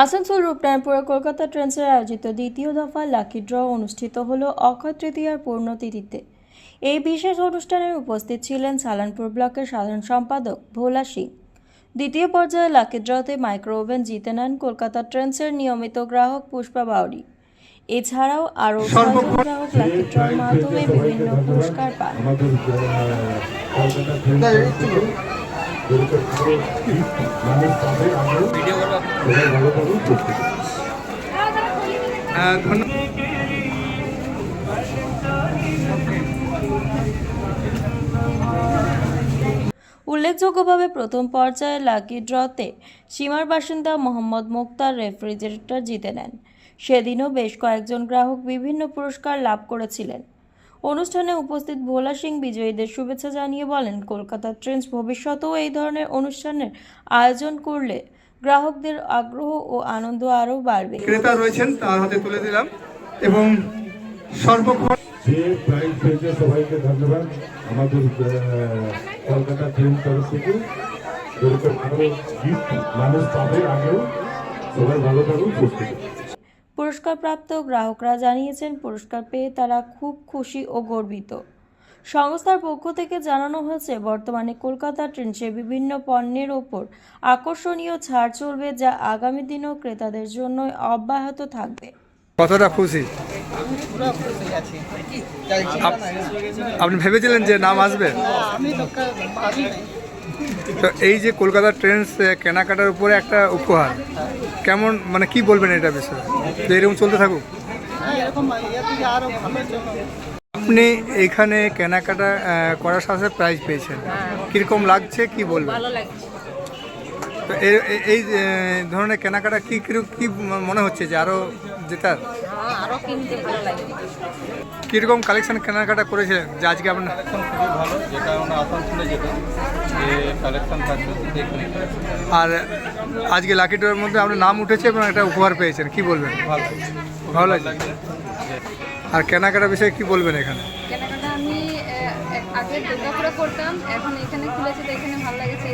আসানসোল রূপনারায়ণপুরে কলকাতা ট্রেন্সের আয়োজিত দ্বিতীয় দফা লাকি ড্র অনুষ্ঠিত হল অক্ষয় তৃতীয়ার পূর্ণতিথিতে। এই বিশেষ অনুষ্ঠানে উপস্থিত ছিলেন সালানপুর ব্লকের সাধারণ সম্পাদক ভোলা সিং। দ্বিতীয় পর্যায়ে লাকি ড্রতে মাইক্রো ওভেন জিতে নেন কলকাতা ট্রেন্সের নিয়মিত গ্রাহক পুষ্পা বাউরি। এছাড়াও আরও গ্রাহক লাকি ড্রর মাধ্যমে বিভিন্ন পুরস্কার পান। উল্লেখযোগ্যভাবে প্রথম পর্যায়ে লাকি ড্রতে সীমার বাসিন্দা মোহাম্মদ মুক্তার রেফ্রিজারেটর জিতে নেন। সেদিনও বেশ কয়েকজন গ্রাহক বিভিন্ন পুরস্কার লাভ করেছিলেন। অনুষ্ঠানে উপস্থিত ভোলা সিং বিজয়ীদের শুভেচ্ছা জানিয়ে বলেন কলকাতা ট্রেন্স ভবিষ্যতেও এই ধরনের অনুষ্ঠানের আয়োজন করলে গ্রাহকদের আগ্রহ ও আনন্দ আরও বাড়বে। ক্রেতা রয়েছেন তার হাতে তুলে দিলাম এবং সর্বক্ষণ যে প্রাইজ পেয়েছে সবাইকে ধন্যবাদ। আমাদের কলকাতা ট্রেন তরফ থেকে গিফট মানুষ পাবে আগেও সবাই ভালো থাকুন সুস্থ থাকুন। পুরস্কারপ্রাপ্ত গ্রাহকরা জানিয়েছেন পুরস্কার পেয়ে তারা খুব খুশি ও গর্বিত। সংস্থার পক্ষ থেকে জানানো হয়েছে বর্তমানে কলকাতা ট্রেন্সে বিভিন্ন পণ্যের ওপর আকর্ষণীয় ছাড় চলবে যা আগামী দিনেও ক্রেতাদের জন্য অব্যাহত থাকবে। কতটা খুশি? আপনি ভেবেছিলেন যে নাম আসবে? আমি তো তো এই যে কলকাতা ট্রেন্স কেনাকাটার উপরে একটা উপহার। কেমন মানে কি বলবেন এটা বিষয়ে? যে এরকম চলতে থাকুক। আপনি এখানে কেনাকাটা করার সাথে প্রাইজ পেয়েছেন। কীরকম লাগছে কি বলবেন? তো এই ধরনের কেনাকাটা কি কি মনে হচ্ছে যে আরও জেতার? হ্যাঁ, আরও কিনতে ভালো লাগে। কীরকম কালেকশন কেনাকাটা করেছিলেন? যে আজকে আপনার কালেকশন খুবই ভালো যে কারণে আসানসোলে যেত যে কালেকশন দেখুন আর আজকে লাকি ড্রয়ের মধ্যে আপনার নাম উঠেছে এবং একটা উপহার পেয়েছেন কি বলবেন? ভালো ভালো লাগছে। আর কেনাকাটা বিষয়ে কি বলবেন এখানে? কেনাকাটা আমি আগে দুর্গাপুরে করতাম এখন এখানে খুলেছে তো এখানে ভালো লাগেছে